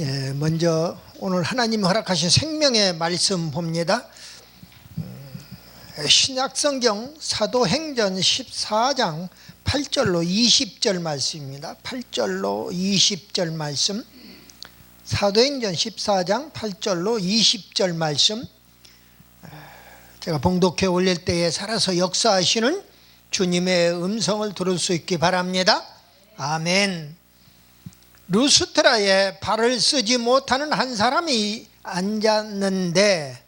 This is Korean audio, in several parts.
예, 먼저 오늘 하나님 허락하신 생명의 말씀 봅니다. 음, 신약성경 사도행전 14장 8절로 20절 말씀입니다. 8절로 20절 말씀. 사도행전 14장 8절로 20절 말씀. 제가 봉독해 올릴 때에 살아서 역사하시는 주님의 음성을 들을 수 있기 바랍니다. 아멘. 루스트라에 발을 쓰지 못하는 한 사람이 앉았는데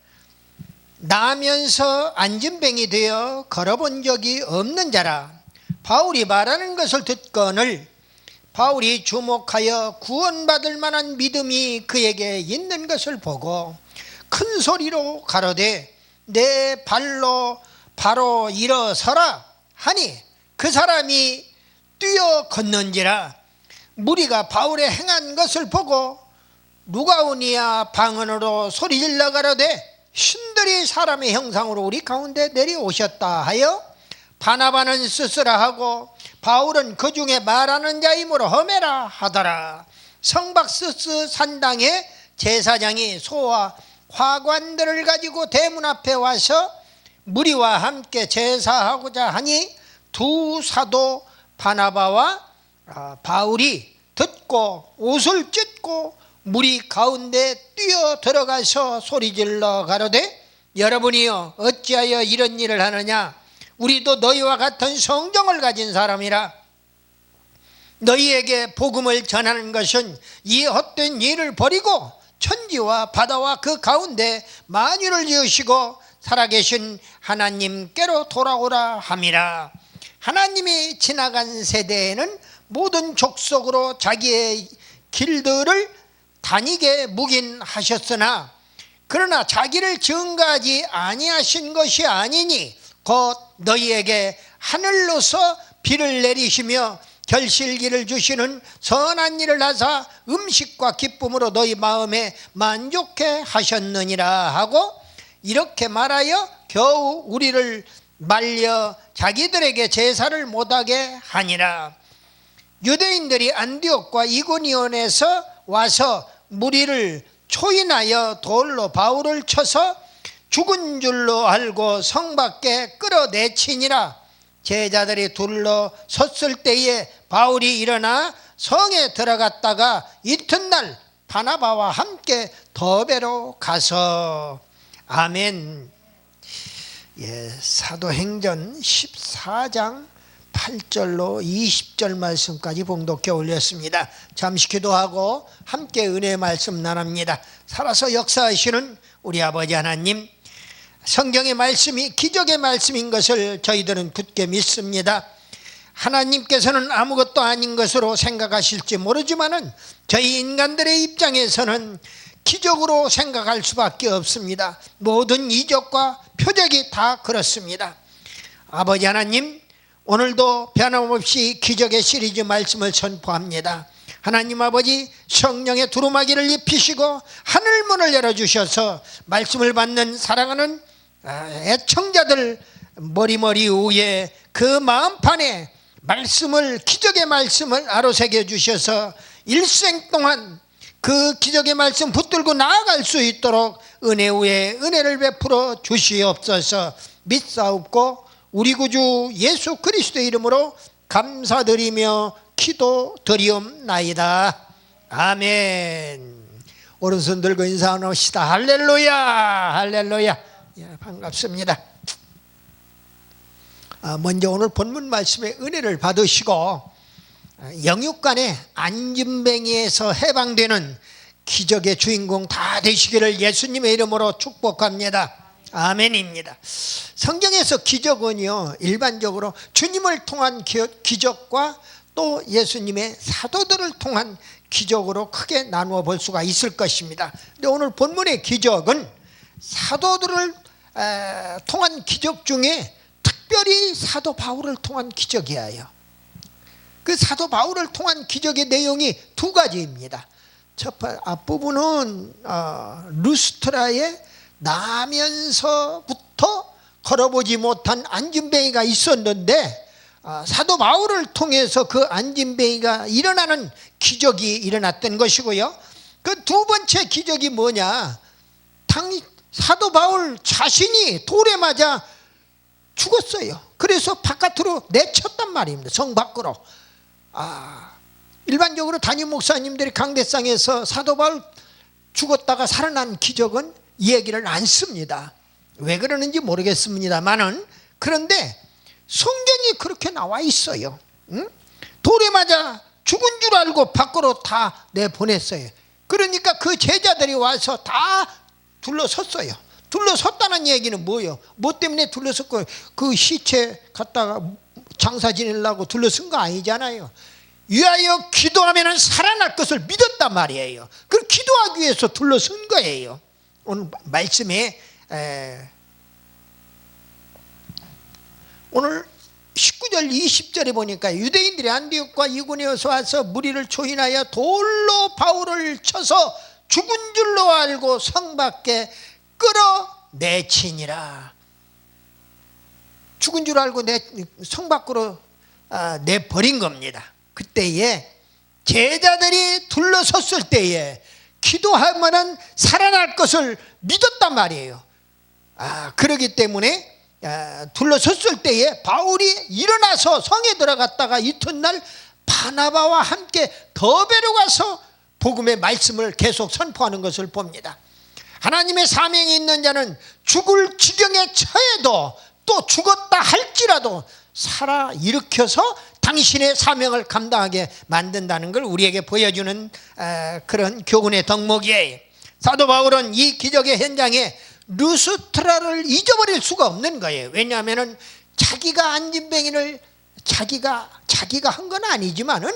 나면서 앉은뱅이 되어 걸어본 적이 없는 자라 바울이 말하는 것을 듣거늘 바울이 주목하여 구원받을 만한 믿음이 그에게 있는 것을 보고 큰 소리로 가로되 내 발로 바로 일어서라. 하니 그 사람이 뛰어 걷는지라 무리가 바울의 행한 것을 보고 누가 오니아 방언으로 소리질러 가로되 신들이 사람의 형상으로 우리 가운데 내려오셨다 하여 바나바는 스스라 하고 바울은 그 중에 말하는 자이므로 험해라 하더라. 성박스스 산당에 제사장이 소와 화관들을 가지고 대문 앞에 와서 무리와 함께 제사하고자 하니 두 사도 바나바와 아, 바울이 듣고 옷을 찢고 무리 가운데 뛰어 들어가서 소리질러 가로되 여러분이여 어찌하여 이런 일을 하느냐? 우리도 너희와 같은 성경을 가진 사람이라. 너희에게 복음을 전하는 것은 이 헛된 일을 버리고 천지와 바다와 그 가운데 만유를 지으시고 살아계신 하나님께로 돌아오라 함이라. 하나님이 지나간 세대에는 모든 족속으로 자기의 길들을 다니게 묵인하셨으나 그러나 자기를 증가하지 아니하신 것이 아니니 곧 너희에게 하늘로서 비를 내리시며 결실기를 주시는 선한 일을 하사 음식과 기쁨으로 너희 마음에 만족해 하셨느니라 하고 이렇게 말하여 겨우 우리를 말려 자기들에게 제사를 못하게 하니라 유대인들이 안디옥과 이고니온에서 와서 무리를 초인하여 돌로 바울을 쳐서 죽은 줄로 알고 성 밖에 끌어내치니라. 제자들이 둘러 섰을 때에 바울이 일어나 성에 들어갔다가 이튿날 바나바와 함께 더베로 가서 아멘. 예, 사도행전 14장 8절로 20절 말씀까지 봉독해 올렸습니다. 잠시 기도하고 함께 은혜 말씀 나눕니다. 살아서 역사하시는 우리 아버지 하나님, 성경의 말씀이 기적의 말씀인 것을 저희들은 굳게 믿습니다. 하나님께서는 아무것도 아닌 것으로 생각하실지 모르지만은 저희 인간들의 입장에서는 기적으로 생각할 수밖에 없습니다. 모든 이적과 표적이 다 그렇습니다. 아버지 하나님, 오늘도 변함없이 기적의 시리즈 말씀을 선포합니다. 하나님 아버지 성령의 두루마기를 입히시고 하늘 문을 열어주셔서 말씀을 받는 사랑하는 아, 애청자들 머리머리 위에 그 마음판에 말씀을 기적의 말씀을 아로새겨 주셔서 일생 동안 그 기적의 말씀 붙들고 나아갈 수 있도록 은혜 위에 은혜를 베풀어 주시옵소서 믿사옵고 우리 구주 예수 그리스도의 이름으로 감사드리며 기도드리옵나이다. 아멘. 오른손 들고 인사 나옵시다. 할렐루야, 할렐루야. 예, 반갑습니다. 아, 먼저 오늘 본문 말씀의 은혜를 받으시고 영육간의 안진뱅이에서 해방되는 기적의 주인공 다 되시기를 예수님의 이름으로 축복합니다. 아멘입니다. 성경에서 기적은요, 일반적으로 주님을 통한 기적과 또 예수님의 사도들을 통한 기적으로 크게 나누어 볼 수가 있을 것입니다. 근데 오늘 본문의 기적은 사도들을 통한 기적 중에 특별히 사도 바울을 통한 기적이에요. 그 사도 바울을 통한 기적의 내용이 두 가지입니다. 첫 번째 앞부분은 어, 루스트라에 나면서부터 걸어보지 못한 안진뱅이가 있었는데 어, 사도 바울을 통해서 그 안진뱅이가 일어나는 기적이 일어났던 것이고요. 그 두 번째 기적이 뭐냐? 당 사도 바울 자신이 돌에 맞아 죽었어요. 그래서 바깥으로 내쳤단 말입니다. 성 밖으로. 아, 일반적으로 담임 목사님들이 강대상에서 사도 바울 죽었다가 살아난 기적은 이 얘기를 안 씁니다. 왜 그러는지 모르겠습니다만은 그런데 성경이 그렇게 나와 있어요. 응? 돌에 맞아 죽은 줄 알고 밖으로 다 내보냈어요. 그러니까 그 제자들이 와서 다 둘러섰어요. 둘러섰다는 얘기는 뭐예요? 뭐 때문에 둘러섰고 그 시체 갖다가 장사 지내려고 둘러선 거 아니잖아요. 위하여 기도하면 살아날 것을 믿었단 말이에요. 그 기도하기 위해서 둘러선 거예요. 오늘 말씀에 에, 오늘 19절 20절에 보니까 유대인들이 안디옥과 이군에서 와서 무리를 초인하여 돌로 바울을 쳐서 죽은 줄로 알고 성 밖에 끌어내치니라. 죽은 줄 알고 내, 성 밖으로 아, 내버린 겁니다. 그때에 제자들이 둘러섰을 때에 기도하면 살아날 것을 믿었단 말이에요 아, 그러기 때문에 아, 둘러섰을 때에 바울이 일어나서 성에 들어갔다가 이튿날 바나바와 함께 더베로 가서 복음의 말씀을 계속 선포하는 것을 봅니다. 하나님의 사명이 있는 자는 죽을 지경에 처해도 또 죽었다 할지라도 살아 일으켜서 당신의 사명을 감당하게 만든다는 걸 우리에게 보여주는 아, 그런 교훈의 덕목이에요. 사도 바울은 이 기적의 현장에 루스트라를 잊어버릴 수가 없는 거예요. 왜냐하면은 자기가 안진뱅이를 자기가 자기가 한 건 아니지만은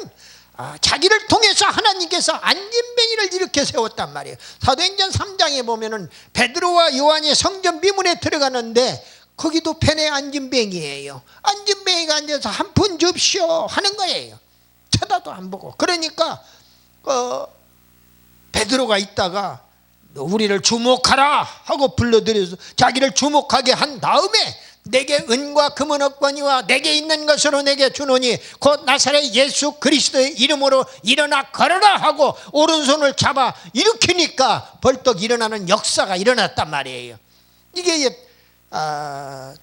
아, 자기를 통해서 하나님께서 안진뱅이를 이렇게 세웠단 말이에요. 사도행전 3장에 보면은 베드로와 요한이 성전 비문에 들어가는데 거기도 펜에 안진뱅이에요. 안진뱅이가 앉아서 한 푼 줍시오 하는 거예요. 쳐다도 안 보고. 그러니까 어, 베드로가 있다가 너 우리를 주목하라 하고 불러들여서 자기를 주목하게 한 다음에 내게 은과 금은 없거니와 내게 있는 것으로 내게 주노니 곧 나사렛 예수 그리스도의 이름으로 일어나 걸어라 하고 오른손을 잡아 일으키니까 벌떡 일어나는 역사가 일어났단 말이에요. 이게 아,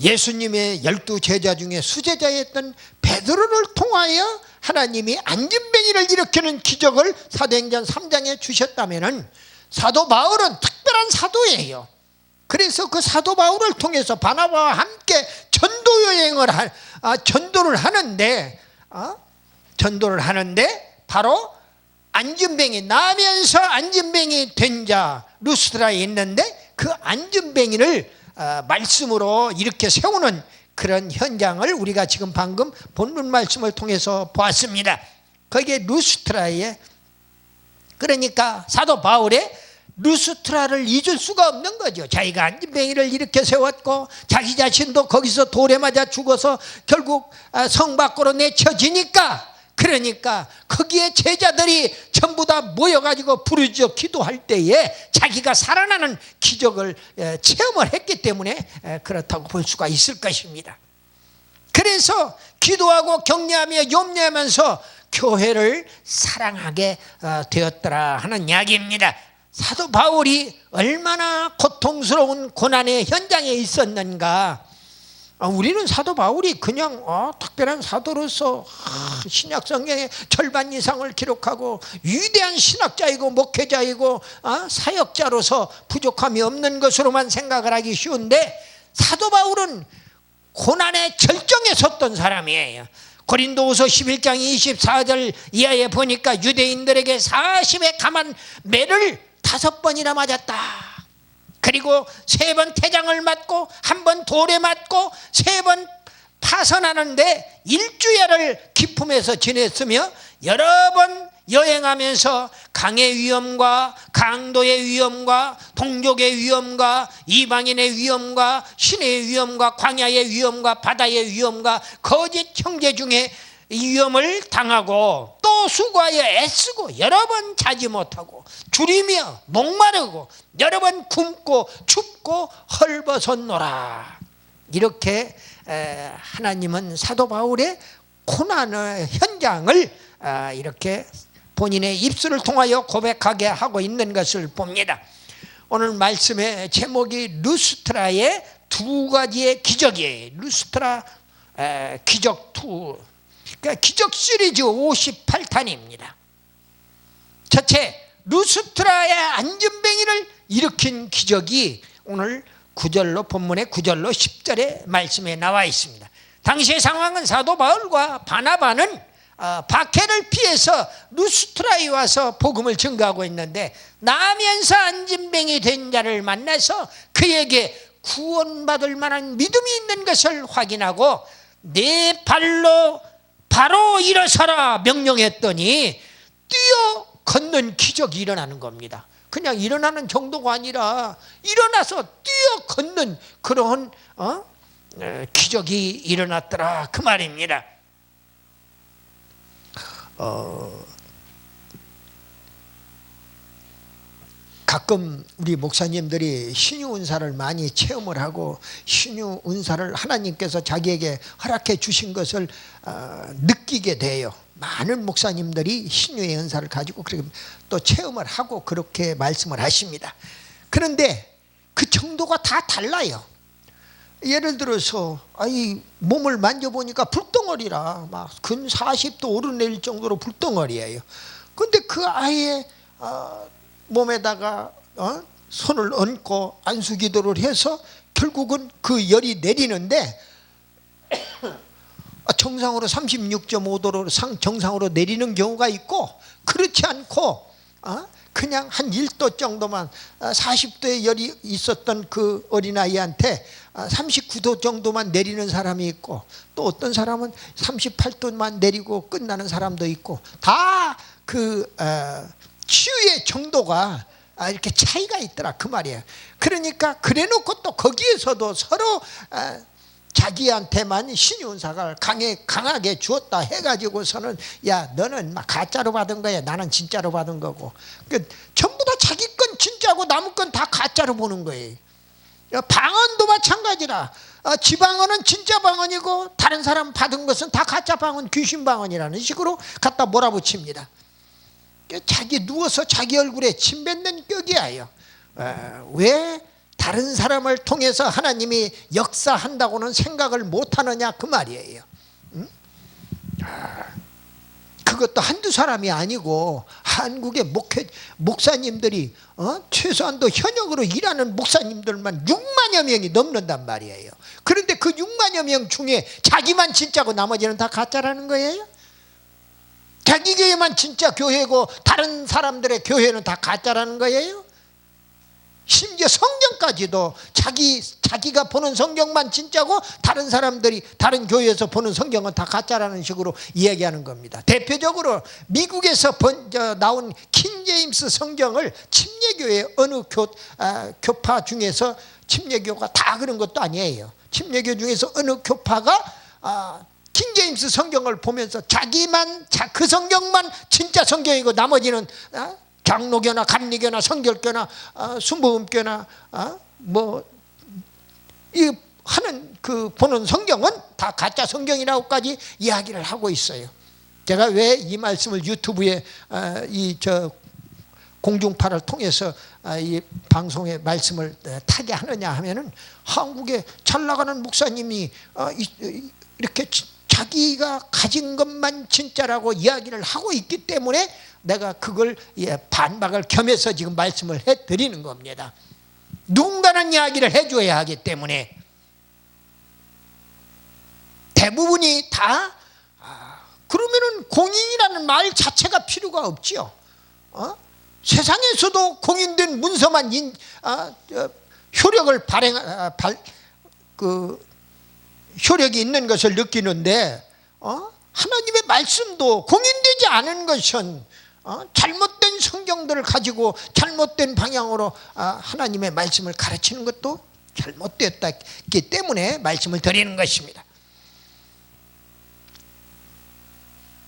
예수님의 열두 제자 중에 수제자였던 베드로를 통하여 하나님이 안진뱅이를 일으키는 기적을 사도행전 3장에 주셨다면 사도 바울은 특별한 사도예요. 그래서 그 사도 바울을 통해서 바나바와 함께 전도 여행을 하, 아, 전도를 하는데 아, 전도를 하는데 바로 안진뱅이 나면서 안진뱅이 된 자 루스트라에 있는데 그 안진뱅이를 아, 말씀으로 이렇게 세우는 그런 현장을 우리가 지금 방금 본문 말씀을 통해서 보았습니다. 거기에 루스트라에 그러니까 사도 바울의 루스트라를 잊을 수가 없는 거죠. 자기가 안진뱅이를 이렇게 세웠고 자기 자신도 거기서 돌에 맞아 죽어서 결국 아, 성 밖으로 내쳐지니까 그러니까 거기에 제자들이 전부 다 모여가지고 부르짖어 기도할 때에 자기가 살아나는 기적을 에, 체험을 했기 때문에 에, 그렇다고 볼 수가 있을 것입니다. 그래서 기도하고 격려하며 염려하면서 교회를 사랑하게 어, 되었더라 하는 이야기입니다. 사도 바울이 얼마나 고통스러운 고난의 현장에 있었는가. 아, 우리는 사도 바울이 그냥 어, 특별한 사도로서 아, 신약 성경의 절반 이상을 기록하고 위대한 신학자이고 목회자이고 어, 사역자로서 부족함이 없는 것으로만 생각을 하기 쉬운데 사도 바울은 고난의 절정에 섰던 사람이에요. 고린도후서 11장 24절 이하에 보니까 유대인들에게 40의 감한 매를 다섯 번이나 맞았다. 그리고 세 번 태장을 맞고 한 번 돌에 맞고 세 번 파선하는데 일주일을 기품에서 지냈으며 여러 번 여행하면서 강의 위험과 강도의 위험과 동족의 위험과 이방인의 위험과 신의 위험과 광야의 위험과 바다의 위험과 거짓 형제 중에 위험을 당하고 또 수고하여 애쓰고 여러 번 자지 못하고 줄이며 목마르고 여러 번 굶고 춥고 헐벗었노라 이렇게 하나님은 사도 바울의 고난의 현장을 아, 이렇게 본인의 입술을 통하여 고백하게 하고 있는 것을 봅니다. 오늘 말씀의 제목이 루스트라의 두 가지의 기적이에요. 루스트라 에, 기적 투. 그러니까 기적 시리즈 58탄입니다. 첫째, 루스트라의 안전뱅이를 일으킨 기적이 오늘 9절로 본문의 9절로 10절의 말씀에 나와 있습니다. 당시의 상황은 사도 바울과 바나바는 어, 박해를 피해서 루스트라에 와서 복음을 증거하고 있는데 나면서 안진뱅이 된 자를 만나서 그에게 구원받을 만한 믿음이 있는 것을 확인하고 내 발로 바로 일어서라 명령했더니 뛰어 걷는 기적이 일어나는 겁니다. 그냥 일어나는 정도가 아니라 일어나서 뛰어 걷는 그런 어? 어, 기적이 일어났더라 그 말입니다. 어, 가끔 우리 목사님들이 신유 은사를 많이 체험을 하고 신유 은사를 하나님께서 자기에게 허락해 주신 것을 어, 느끼게 돼요. 많은 목사님들이 신유의 은사를 가지고 또 체험을 하고 그렇게 말씀을 하십니다. 그런데 그 정도가 다 달라요. 예를 들어서 아이 몸을 만져보니까 불덩어리라 막 근 40도 오르내릴 정도로 불덩어리예요. 근데 그 아이의 어, 몸에다가 어? 손을 얹고 안수기도를 해서 결국은 그 열이 내리는데 정상으로 36.5도로 상 정상으로 내리는 경우가 있고 그렇지 않고 어? 그냥 한 1도 정도만 40도의 열이 있었던 그 어린아이한테 39도 정도만 내리는 사람이 있고 또 어떤 사람은 38도만 내리고 끝나는 사람도 있고 다그 치유의 정도가 아, 이렇게 차이가 있더라 그 말이에요. 그러니까 그래놓고 또 거기에서도 서로 자기한테만 신윤사가 강해 강하게 주었다 해가지고서는 야 너는 막 가짜로 받은 거야 나는 진짜로 받은 거고 그 전부 다 자기 건 진짜고 남은 건다 가짜로 보는 거예요. 방언도 마찬가지라 어, 지방언은 진짜 방언이고 다른 사람 받은 것은 다 가짜 방언 귀신 방언이라는 식으로 갖다 몰아붙입니다. 자기 누워서 자기 얼굴에 침 뱉는 격이에요. 어, 왜 다른 사람을 통해서 하나님이 역사한다고는 생각을 못하느냐 그 말이에요. 응? 아, 그것도 한두 사람이 아니고 한국의 목회, 목사님들이 어? 최소한도 현역으로 일하는 목사님들만 6만여 명이 넘는단 말이에요. 그런데 그 6만여 명 중에 자기만 진짜고 나머지는 다 가짜라는 거예요? 자기 교회만 진짜 교회고 다른 사람들의 교회는 다 가짜라는 거예요? 심지어 성경까지도 자기 자기가 보는 성경만 진짜고 다른 사람들이 다른 교회에서 보는 성경은 다 가짜라는 식으로 이야기하는 겁니다. 대표적으로 미국에서 번, 저, 나온 킹 제임스 성경을 침례교회 어느 교, 아, 교파 중에서 침례교가 다 그런 것도 아니에요. 침례교 중에서 어느 교파가 아, 킹제임스 성경을 보면서 자기만 자, 그 성경만 진짜 성경이고 나머지는 아, 장로교나 감리교나 성결교나 어, 순복음교나 어, 뭐이 하는 그 보는 성경은 다 가짜 성경이라고까지 이야기를 하고 있어요. 제가 왜 이 말씀을 유튜브에 어, 이저 공중파를 통해서 아, 이 방송의 말씀을 타게 하느냐 하면은 한국에 잘 나가는 목사님이 어, 이렇게 자기가 가진 것만 진짜라고 이야기를 하고 있기 때문에 내가 그걸 예, 반박을 겸해서 지금 말씀을 해 드리는 겁니다. 누군가는 이야기를 해줘야 하기 때문에 대부분이 다 아, 그러면은 공인이라는 말 자체가 필요가 없지요. 어? 세상에서도 공인된 문서만 인, 아, 어, 효력을 발행 아, 발, 그 효력이 있는 것을 느끼는데 어? 하나님의 말씀도 공인되지 않은 것은 어? 잘못된 성경들을 가지고 잘못된 방향으로 아, 하나님의 말씀을 가르치는 것도 잘못되었기 때문에 말씀을 드리는 것입니다.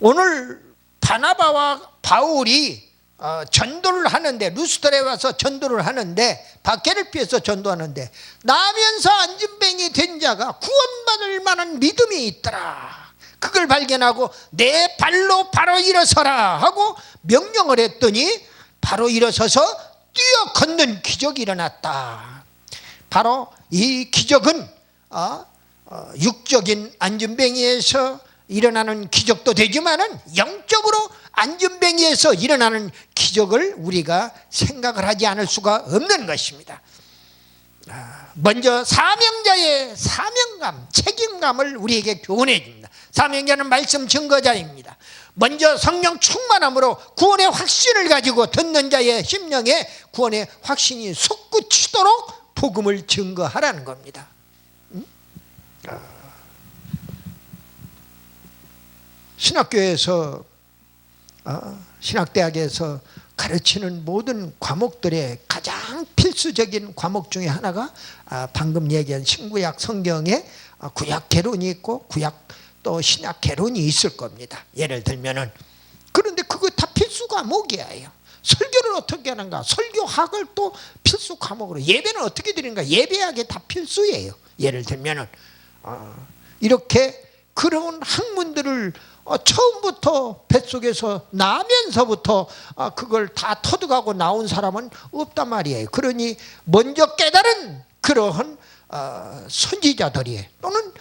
오늘 바나바와 바울이 어, 전도를 하는데 루스터에 와서 전도를 하는데 박해를 피해서 전도하는데 나면서 안진뱅이 된 자가 구원받을 만한 믿음이 있더라. 그걸 발견하고 내 발로 바로 일어서라 하고 명령을 했더니 바로 일어서서 뛰어 걷는 기적이 일어났다. 바로 이 기적은 어, 어, 육적인 안전뱅이에서 일어나는 기적도 되지만은 영적으로 안전뱅이에서 일어나는 기적을 우리가 생각을 하지 않을 수가 없는 것입니다. 아, 먼저 사명자의 사명감, 책임감을 우리에게 교훈해 줍니다. 사명자는 말씀 증거자입니다. 먼저 성령 충만함으로 구원의 확신을 가지고 듣는 자의 심령에 구원의 확신이 솟구치도록 복음을 증거하라는 겁니다. 음? 아. 신학교에서 어, 신학대학에서 가르치는 모든 과목들의 가장 필수적인 과목 중에 하나가 아, 방금 얘기한 신구약 성경에 아, 구약 개론이 있고 구약 또 신약 개론이 있을 겁니다. 예를 들면은 그런데 그거 다 필수 과목이에요. 설교를 어떻게 하는가? 설교학을 또 필수 과목으로 예배는 어떻게 드리는가? 예배학이 다 필수예요. 예를 들면은 어, 이렇게 그런 학문들을 어, 처음부터 뱃속에서 나면서부터 어, 그걸 다 터득하고 나온 사람은 없단 말이에요. 그러니 먼저 깨달은 그러한 어, 선지자들이 또는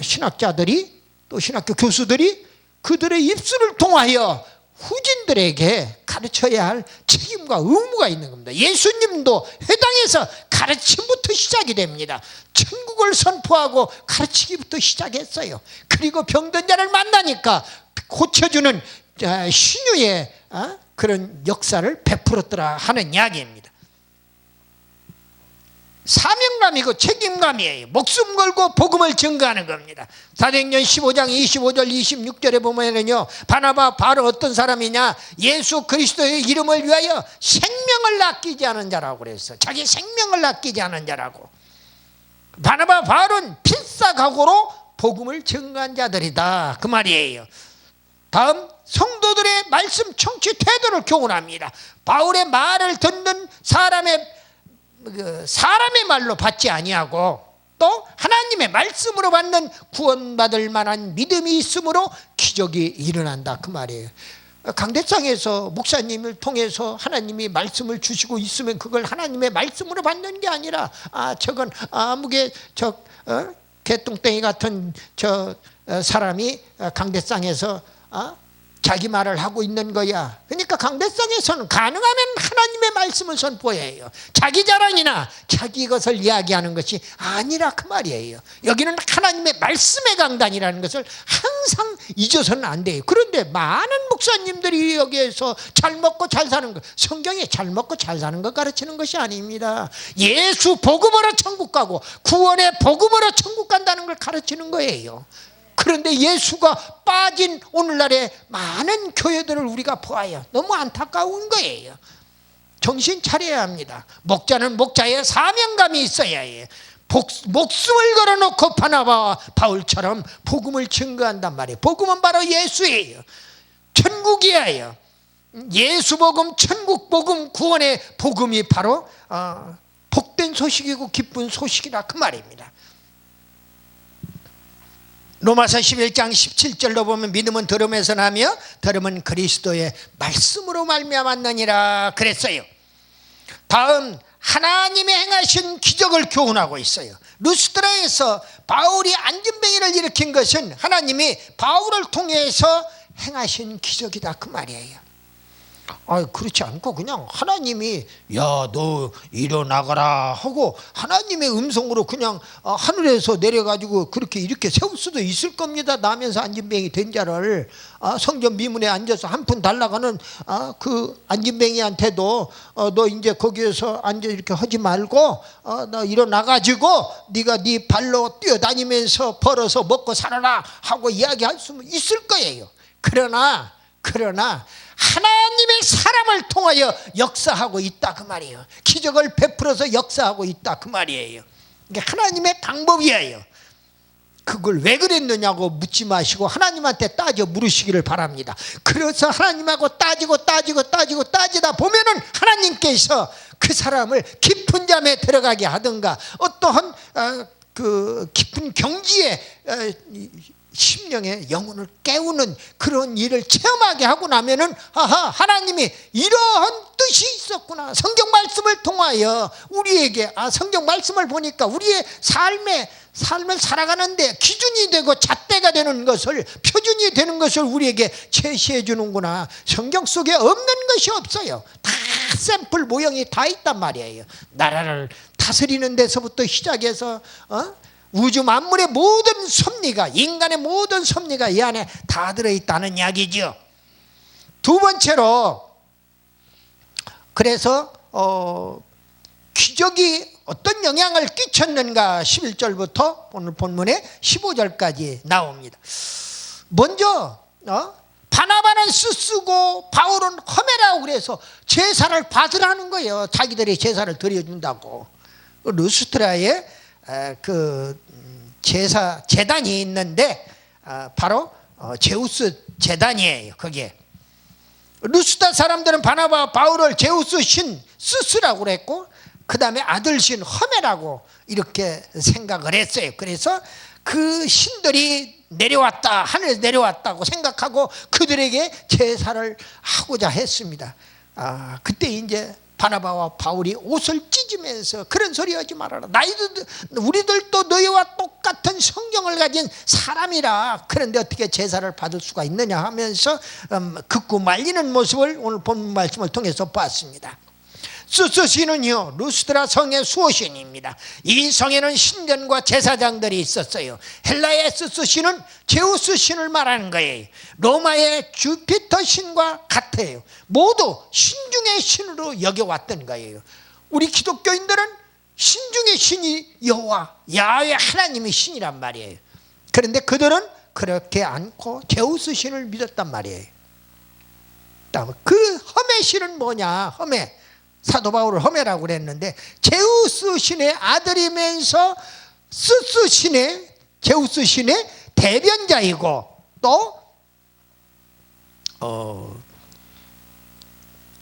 신학자들이 또 신학교 교수들이 그들의 입술을 통하여 후진들에게 가르쳐야 할 책임과 의무가 있는 겁니다. 예수님도 회당에서 가르침부터 시작이 됩니다. 천국을 선포하고 가르치기부터 시작했어요. 그리고 병든 자를 만나니까 고쳐주는 신유의 어, 그런 역사를 베풀었더라 하는 이야기입니다. 사명감이고 책임감이에요. 목숨 걸고 복음을 증거하는 겁니다. 사도행전 15장 25절 26절에 보면은요. 바나바 바로 어떤 사람이냐? 예수 그리스도의 이름을 위하여 생명을 아끼지 않은 자라고 그랬어. 자기 생명을 아끼지 않은 자라고. 바나바 바울은 필사각오로 복음을 증거한 자들이다. 그 말이에요. 다음 성도들의 말씀 청취 태도를 교훈합니다. 바울의 말을 듣는 사람의 그 사람의 말로 받지 아니하고 또 하나님의 말씀으로 받는 구원받을 만한 믿음이 있으므로 기적이 일어난다 그 말이에요. 강대상에서 목사님을 통해서 하나님이 말씀을 주시고 있으면 그걸 하나님의 말씀으로 받는 게 아니라 아 저건 아무게 저 어? 개똥땡이 같은 저 어, 사람이 강대상에서 어? 자기 말을 하고 있는 거야. 그러니까 강대성에서는 가능하면 하나님의 말씀을 선포해요. 자기 자랑이나 자기 것을 이야기하는 것이 아니라 그 말이에요. 여기는 하나님의 말씀의 강단이라는 것을 항상 잊어서는 안 돼요. 그런데 많은 목사님들이 여기에서 잘 먹고 잘 사는 것, 성경에 잘 먹고 잘 사는 것 가르치는 것이 아닙니다. 예수 복음으로 천국 가고 구원의 복음으로 천국 간다는 걸 가르치는 거예요. 그런데 예수가 빠진 오늘날의 많은 교회들을 우리가 보아요. 너무 안타까운 거예요. 정신 차려야 합니다. 목자는 목자의 사명감이 있어야 해요. 복, 목숨을 걸어놓고 바나바와 바울처럼 복음을 증거한단 말이에요. 복음은 바로 예수예요. 천국이에요. 예수 복음, 천국 복음, 구원의 복음이 바로 어, 복된 소식이고 기쁜 소식이라 그 말입니다. 로마서 11장 17절로 보면 믿음은 들음에서 나며 들음은 그리스도의 말씀으로 말미암았느니라 그랬어요. 다음 하나님의 행하신 기적을 교훈하고 있어요. 루스트라에서 바울이 안전뱅이를 일으킨 것은 하나님이 바울을 통해서 행하신 기적이다 그 말이에요. 아, 그렇지 않고 그냥 하나님이 야 너 일어나가라 하고 하나님의 음성으로 그냥 어, 하늘에서 내려가지고 그렇게 이렇게 세울 수도 있을 겁니다. 나면서 안진뱅이 된 자를 어, 성전 미문에 앉아서 한 푼 달라가는 어, 그 안진뱅이한테도 너 이제 거기에서 앉아 이렇게 하지 말고 너 일어나가지고 네가 네 발로 뛰어다니면서 벌어서 먹고 살아라 하고 이야기할 수 있을 거예요. 그러나 그러나 하나님의 사람을 통하여 역사하고 있다 그 말이에요. 기적을 베풀어서 역사하고 있다 그 말이에요. 이게 하나님의 방법이에요. 그걸 왜 그랬느냐고 묻지 마시고 하나님한테 따져 물으시기를 바랍니다. 그래서 하나님하고 따지고 따지고 따지고 따지다 보면은 하나님께서 그 사람을 깊은 잠에 들어가게 하든가 어떠한 어, 그 깊은 경지에 어, 심령의 영혼을 깨우는 그런 일을 체험하게 하고 나면은 아하 하나님이 이러한 뜻이 있었구나. 성경 말씀을 통하여 우리에게 아 성경 말씀을 보니까 우리의 삶에 삶을 살아가는데 기준이 되고 잣대가 되는 것을 표준이 되는 것을 우리에게 제시해 주는구나. 성경 속에 없는 것이 없어요. 다 샘플 모형이 다 있단 말이에요. 나라를 다스리는 데서부터 시작해서 어? 우주 만물의 모든 섭리가 인간의 모든 섭리가 이 안에 다 들어있다는 이야기죠. 두 번째로 그래서 어, 기적이 어떤 영향을 끼쳤는가 11절부터 오늘 본문에 15절까지 나옵니다. 먼저 어? 바나바는 쓰쓰고 바울은 험해라고 그래서 제사를 받으라는 거예요. 자기들이 제사를 드려준다고. 루스트라에 에, 그 음, 제사 재단이 있는데 아, 바로 어, 제우스 재단이에요. 그게 루스타 사람들은 바나바 바울을 제우스 신 스스라고 그랬고 그 다음에 아들 신 허메라고 이렇게 생각을 했어요. 그래서 그 신들이 내려왔다 하늘에서 내려왔다고 생각하고 그들에게 제사를 하고자 했습니다. 아 그때 이제 바나바와 바울이 옷을 찢으면서 그런 소리 하지 말아라. 나이도 우리들도 너희와 똑같은 성경을 가진 사람이라 그런데 어떻게 제사를 받을 수가 있느냐 하면서 음, 극구 말리는 모습을 오늘 본 말씀을 통해서 봤습니다. 수스시는요 루스트라 성의 수호신입니다. 이 성에는 신전과 제사장들이 있었어요. 헬라의 수스시는 제우스 신을 말하는 거예요. 로마의 주피터 신과 같아요. 모두 신중의 신으로 여겨왔던 거예요. 우리 기독교인들은 신중의 신이 여호와 야훼 하나님의 신이란 말이에요. 그런데 그들은 그렇게 않고 제우스 신을 믿었단 말이에요. 그 험의 신은 뭐냐? 험의 사도 바울을 험해라고 그랬는데 제우스 신의 아들이면서 스스 신의 제우스 신의 대변자이고 또 어,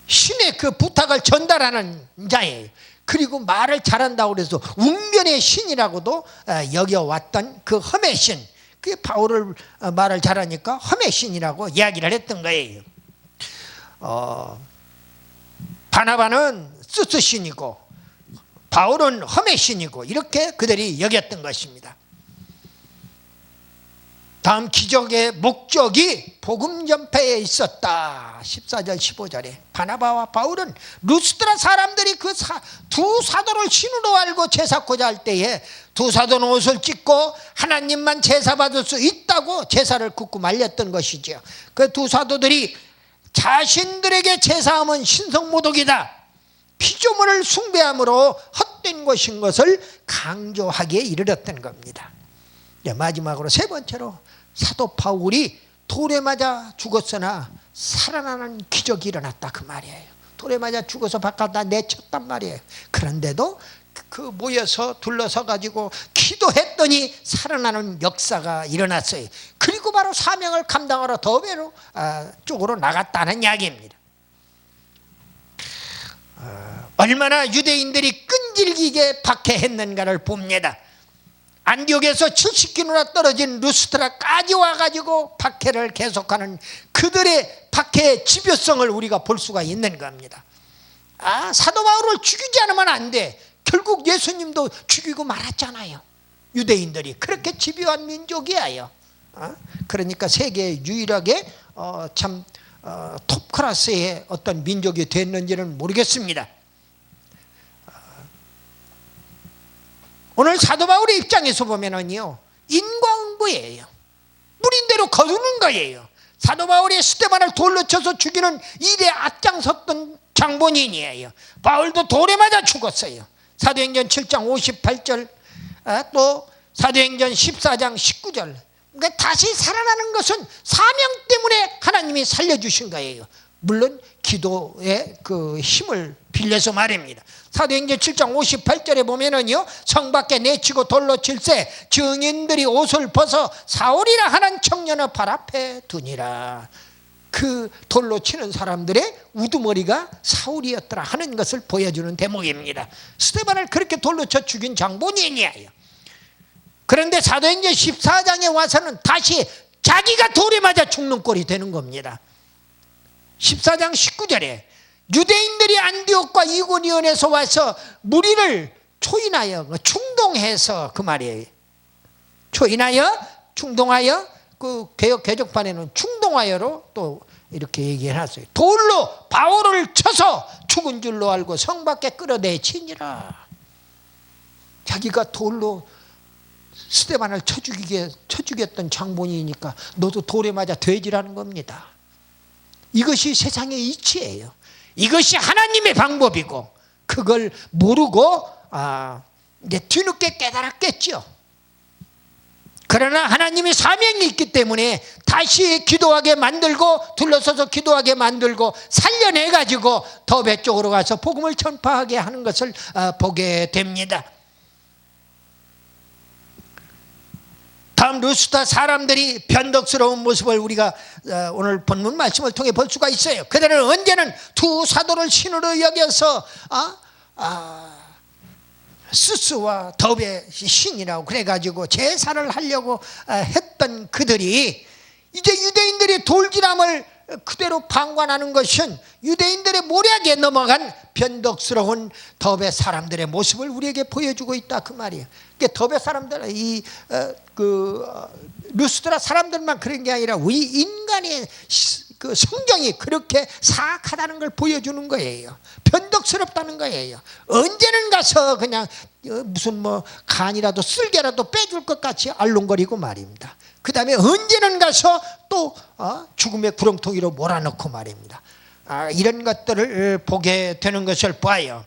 신의 그 부탁을 전달하는 자예요. 그리고 말을 잘한다고 그래서 웅변의 신이라고도 어, 여겨왔던 그 험의 신. 그 바울을 어, 말을 잘하니까 험의 신이라고 이야기를 했던 거예요. 어, 바나바는 스스 신이고 바울은 험의 신이고 이렇게 그들이 여겼던 것입니다. 다음 기적의 목적이 복음 전파에 있었다. 14절 15절에 바나바와 바울은 루스드라 사람들이 그 두 사도를 신으로 알고 제사코자 할 때에 두 사도는 옷을 찢고 하나님만 제사 받을 수 있다고 제사를 굽고 말렸던 것이죠. 그두 사도들이 자신들에게 제사함은 신성모독이다. 피조물을 숭배함으로 헛된 것인 것을 강조하기에 이르렀던 겁니다. 마지막으로 세 번째로 사도 바울이 돌에 맞아 죽었으나 살아나는 기적이 일어났다 그 말이에요. 돌에 맞아 죽어서 바깥다 내쳤단 말이에요. 그런데도 그 모여서 둘러서 가지고 기도했더니 살아나는 역사가 일어났어요. 그리고 바로 사명을 감당하러 더베로 아, 쪽으로 나갔다는 이야기입니다. 어, 얼마나 유대인들이 끈질기게 박해했는가를 봅니다. 안디옥에서 70km나 떨어진 루스트라까지 와가지고 박해를 계속하는 그들의 박해의 집요성을 우리가 볼 수가 있는 겁니다. 아, 사도 바울을 죽이지 않으면 안 돼. 결국 예수님도 죽이고 말았잖아요. 유대인들이 그렇게 집요한 민족이에요. 어? 그러니까 세계 유일하게 어, 참 어, 톱 클래스의 어떤 민족이 됐는지는 모르겠습니다. 어, 오늘 사도 바울의 입장에서 보면은요 인과응보예요. 뿌린 대로 거두는 거예요. 사도 바울이 스테반을 돌로 쳐서 죽이는 일에 앞장섰던 장본인이에요. 바울도 돌에 맞아 죽었어요. 사도행전 7장 58절 아, 또 사도행전 14장 19절 그러니까 다시 살아나는 것은 사명 때문에 하나님이 살려주신 거예요. 물론 기도의 그 힘을 빌려서 말입니다. 사도행전 7장 58절에 보면은요, 성 밖에 내치고 돌로 칠세 증인들이 옷을 벗어 사울이라 하는 청년의 발 앞에 두니라. 그 돌로 치는 사람들의 우두머리가 사울이었더라 하는 것을 보여주는 대목입니다. 스테반을 그렇게 돌로 쳐 죽인 장본인이에요. 그런데 사도행전 14장에 와서는 다시 자기가 돌에 맞아 죽는 꼴이 되는 겁니다. 14장 19절에 유대인들이 안디옥과 이고니온에서 와서 무리를 초인하여 그 충동해서 그 말이에요. 초인하여 충동하여 그 개혁 개족판에는 충동하여로 또 이렇게 얘기해놨어요. 돌로 바울을 쳐서 죽은 줄로 알고 성 밖에 끌어내치니라. 자기가 돌로 스테반을 쳐 죽이게 쳐 죽였던 장본이니까 너도 돌에 맞아 돼지라는 겁니다. 이것이 세상의 이치예요. 이것이 하나님의 방법이고 그걸 모르고 아, 이제 뒤늦게 깨달았겠죠. 그러나 하나님의 사명이 있기 때문에 다시 기도하게 만들고 둘러서서 기도하게 만들고 살려내 가지고 더 배 쪽으로 가서 복음을 전파하게 하는 것을 아, 보게 됩니다. 다음 루스타 사람들이 변덕스러운 모습을 우리가 어, 오늘 본문 말씀을 통해 볼 수가 있어요. 그들은 언제는 두 사도를 신으로 여겨서 아, 아, 스스와 더베 신이라고 그래가지고 제사를 하려고 아, 했던 그들이 이제 유대인들이 돌기람을 그대로 방관하는 것은 유대인들의 모략에 넘어간 변덕스러운 더베 사람들의 모습을 우리에게 보여주고 있다 그 말이에요. 그러니까 더베 사람들 이그 루스드라 사람들만 그런 게 아니라 우리 인간의 그 성경이 그렇게 사악하다는 걸 보여주는 거예요. 변덕스럽다는 거예요. 언제는 가서 그냥 어, 무슨 뭐 간이라도 쓸개라도 빼줄 것 같이 알롱거리고 말입니다. 그 다음에 언제는 가서 또 어, 죽음의 구렁텅이로 몰아넣고 말입니다. 아, 이런 것들을 보게 되는 것을 봐요.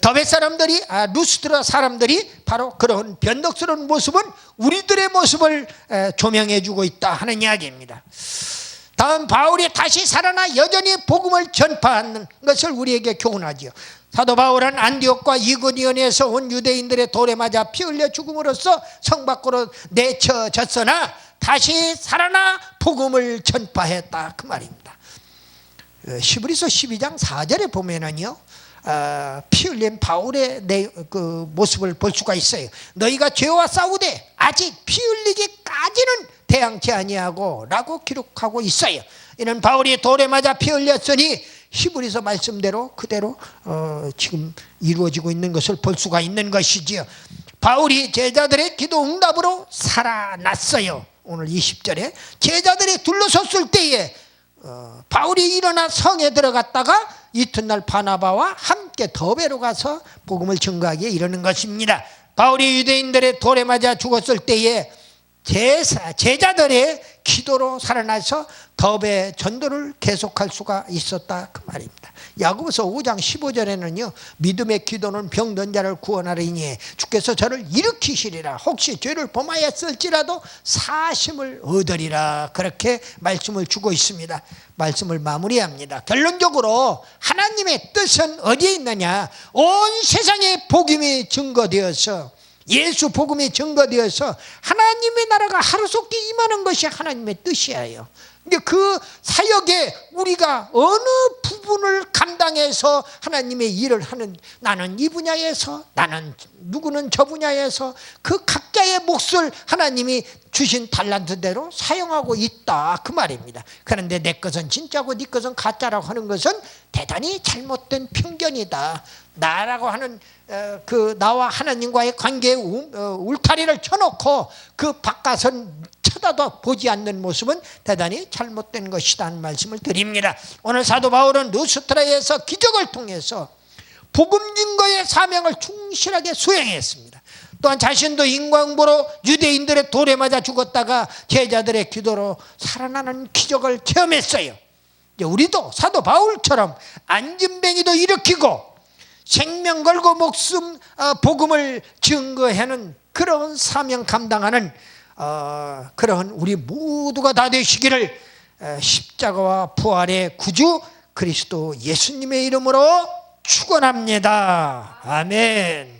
더베 사람들이 아, 루스드라 사람들이 바로 그런 변덕스러운 모습은 우리들의 모습을 에, 조명해주고 있다 하는 이야기입니다. 다음 바울이 다시 살아나 여전히 복음을 전파하는 것을 우리에게 교훈하지요. 사도 바울은 안디옥과 이고니온에서 온 유대인들의 돌에 맞아 피 흘려 죽음으로써 성 밖으로 내쳐졌으나 다시 살아나 복음을 전파했다 그 말입니다. 어, 시브리서 12장 4절에 보면은요. 어, 피 흘린 바울의 내, 그 모습을 볼 수가 있어요. 너희가 죄와 싸우되 아직 피 흘리기까지는 대항치 아니하고라고 기록하고 있어요. 이는 바울이 돌에 맞아 피 흘렸으니 히브리서 말씀대로 그대로 어, 지금 이루어지고 있는 것을 볼 수가 있는 것이지요. 바울이 제자들의 기도 응답으로 살아났어요. 오늘 20절에 제자들이 둘러섰을 때에 어, 바울이 일어나 성에 들어갔다가 이튿날 바나바와 함께 더베로 가서 복음을 증거하기에 이르는 것입니다. 바울이 유대인들의 돌에 맞아 죽었을 때에 제사, 제자들의 기도로 살아나서 더베 전도를 계속할 수가 있었다 그 말입니다. 야고보서 5장 15절에는요. 믿음의 기도는 병든 자를 구원하리니 주께서 저를 일으키시리라. 혹시 죄를 범하였을지라도 사심을 얻으리라. 그렇게 말씀을 주고 있습니다. 말씀을 마무리합니다. 결론적으로 하나님의 뜻은 어디에 있느냐? 온 세상에 복음이 증거되어서 예수 복음이 증거되어서 하나님의 나라가 하루속히 임하는 것이 하나님의 뜻이에요. 그 사역에 우리가 어느 부분을 감당해서 하나님의 일을 하는 나는 이 분야에서 나는 누구는 저 분야에서 그 각자의 몫을 하나님이 주신 달란트대로 사용하고 있다 그 말입니다. 그런데 내 것은 진짜고 네 것은 가짜라고 하는 것은 대단히 잘못된 편견이다. 나라고 하는 어, 그 나와 하나님과의 관계에 어, 울타리를 쳐놓고 그 바깥은 쳐다도 보지 않는 모습은 대단히 잘못된 것이라는 말씀을 드립니다. 오늘 사도 바울은 루스트라에서 기적을 통해서 복음 증거의 사명을 충실하게 수행했습니다. 또한 자신도 인광보로 유대인들의 돌에 맞아 죽었다가 제자들의 기도로 살아나는 기적을 체험했어요. 우리도 사도 바울처럼 안진뱅이도 일으키고 생명 걸고 목숨 어, 복음을 증거하는 그런 사명 감당하는 어, 그런 우리 모두가 다 되시기를 어, 십자가와 부활의 구주 그리스도 예수님의 이름으로 축원합니다. 아멘.